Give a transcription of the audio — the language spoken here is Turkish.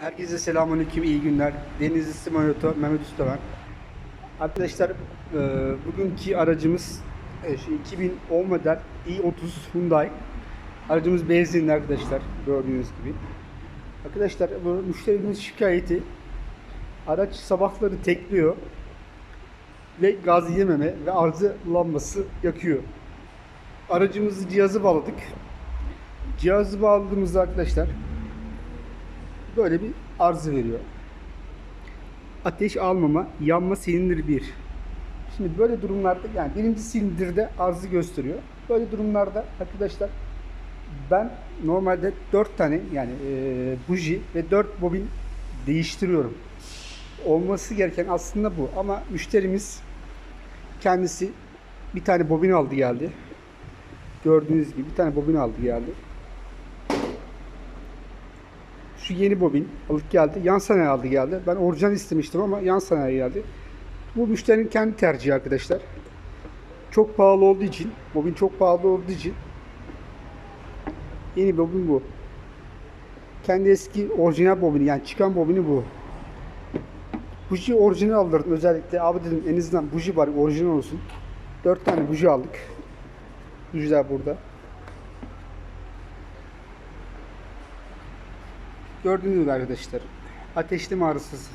Herkese selamünaleyküm, iyi günler. Deniz İstimayoto, Mehmet Usta ben. Arkadaşlar, e, bugünkü aracımız e, şu 2010 model i30 Hyundai. Aracımız benzinli arkadaşlar, gördüğünüz gibi. Arkadaşlar, bu müşterinin şikayeti, araç sabahları tekliyor ve gaz yememe ve arıza lambası yakıyor. Aracımızı cihazı bağladık. Cihazı bağladığımızda arkadaşlar böyle bir arıza veriyor. Ateş almama, yanma silindir 1. Şimdi böyle durumlarda yani birinci silindirde arıza gösteriyor. Böyle durumlarda arkadaşlar ben normalde 4 tane yani e, buji ve 4 bobin değiştiriyorum. Olması gereken aslında bu ama müşterimiz kendisi bir tane bobin aldı geldi. Gördüğünüz gibi bir tane bobin aldı geldi. Şu yeni bobin alıp geldi. Yan sanayi aldı geldi. Ben orijinal istemiştim ama yan sanayi geldi. Bu müşterinin kendi tercihi arkadaşlar. Çok pahalı olduğu için, bobin çok pahalı olduğu için yeni bobin bu. Kendi eski orijinal bobini yani çıkan bobini bu. Buji orijinal aldırdım özellikle. Abi dedim en azından buji var orijinal olsun. 4 tane buji aldık. Bujiler burada. Gördüğünüz gibi arkadaşlar. Ateşli mi ağrısız?